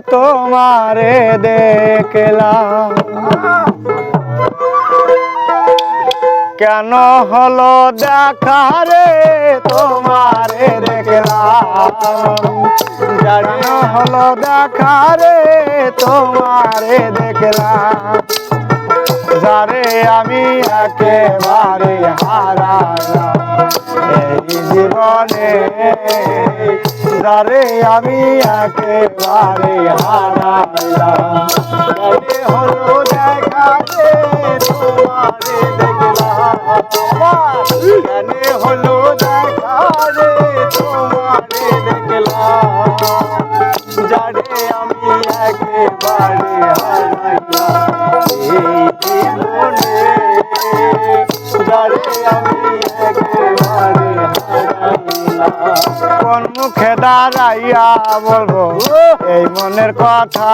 তোমারে দেখলাম। কেন হলো দেখা রে? তোমারে দেখলাম। কেন হলো দেখা রে? তোমারে দেখলাম। যারে আমি একেবারে হারালাম। এই জীবনে যারে আমি একেবারে হারালাম। যারে হলো দেখা রে তোমারে দেখলাম। জানে হলো দেখা রে তোমারে দেখলাম যারে আমি একেবারে হারাইলাম কোন মুখে দাঁড়াইয়া বলব, এই মনের কথা।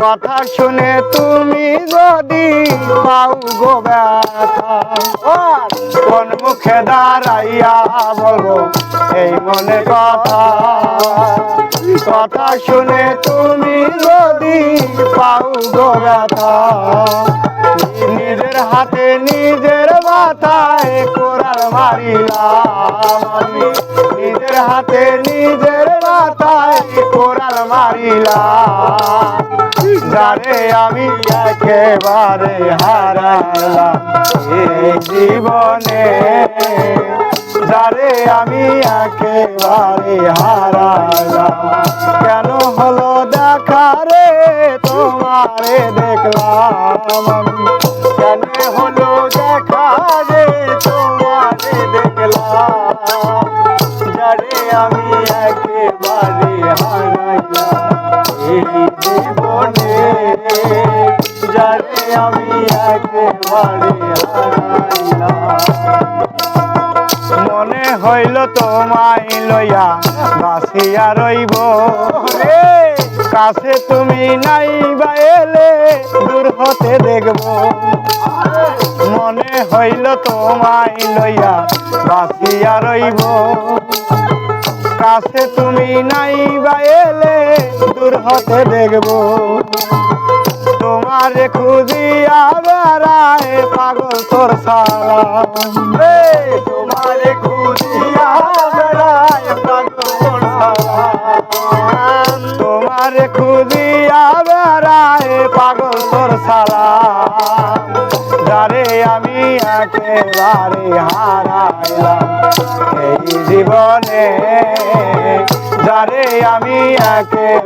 কথা শুনে তুমি যদি পাও গো কোন মুখে দাঁড়াইয়া বলব, এই মনে কথা। কথা শুনে তুমি যদি পাও গো ব্যথা নিজের হাতে, নিজের মাথায় কোরাল মারিলাম আমি। নিজের হাতে, নিজের মাথায় কোরাল মারিলাম। যারে আমি একেবারে হারালাম এই জীবনে। যারে আমি একেবারে হারালাম। কেন হলো দেখা রে? তোমারে দেখলাম মনে হইল তোমায় লইয়া বাসিয়া রইব। কাছে তুমি নাই বাইলে দূর হতে দেখব। মনে হইল তোমায় লইয়া বাসিয়া রইব। কাছে তুমি নাই বাইলে দূর হতে দেখব। তোমারে খুঁজিয়া বেড়ায় পাগল তোর সালাম রে তোমারে খুঁজিয়া বেড়ায় পাগল তোর সালাম তোমারে খুঁজিয়া বেড়ায় পাগল তোর সালাম যারে আমি একেবারে হারাইলাম এই জীবনে, যারে আমি একেবারে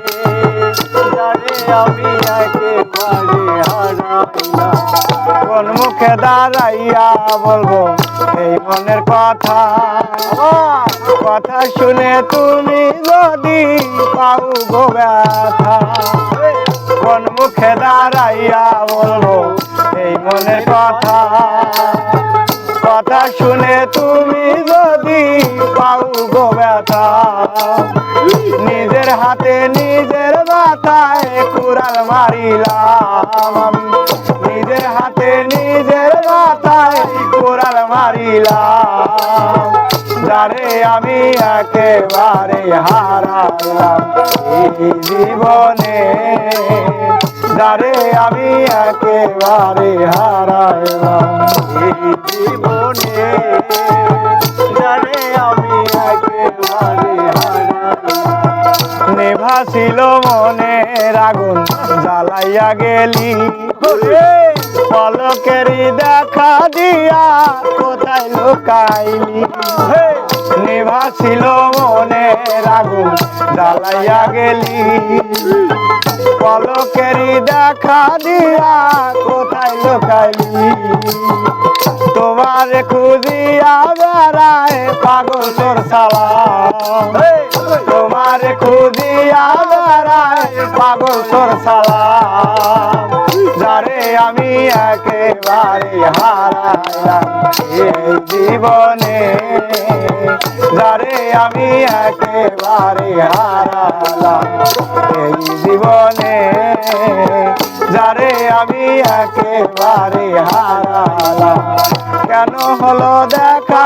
বলব? এই মনের কথা। কথা শুনে তুমি যদি পাও গো ব্যথা, কোন মুখে দাঁড়াইয়া বলব এই মনের কথা? কথা শুনে তুমি যদি পাও গো ব্যথা, নিজের হাতে নিজের মাথায় কুড়াল মারিলাম। নিজের হাতে কুড়াল মারিলাম, যারে আমি একেবারে হারালাম এই জীবনে। যারে আমি একেবারে হারালাম এই জীবনে। যারে আমি একেবারে নেভাছিল মনের আগুন, জ্বালাইয়া গেলি। পলকেরই দেখা দিয়া কোথায় লুকাইলি? নেভাছিল মনের আগুন জ্বালাইয়া গেলি। পলকেরই দেখা দিয়া কোথায় লুকাইলি? তোমার খুঁজিয়া বেড়ায় পাগল তোর সালা তোমার খুঁজিয়া বেড়ায় পাগল তোর সালাম যারে আমি একেবারে হারাইলাম এই জীবনে, যারে আমি একেবারে হারালাম এই জীবনে, যারে আমি একেবারে হারালাম কেন হলো দেখা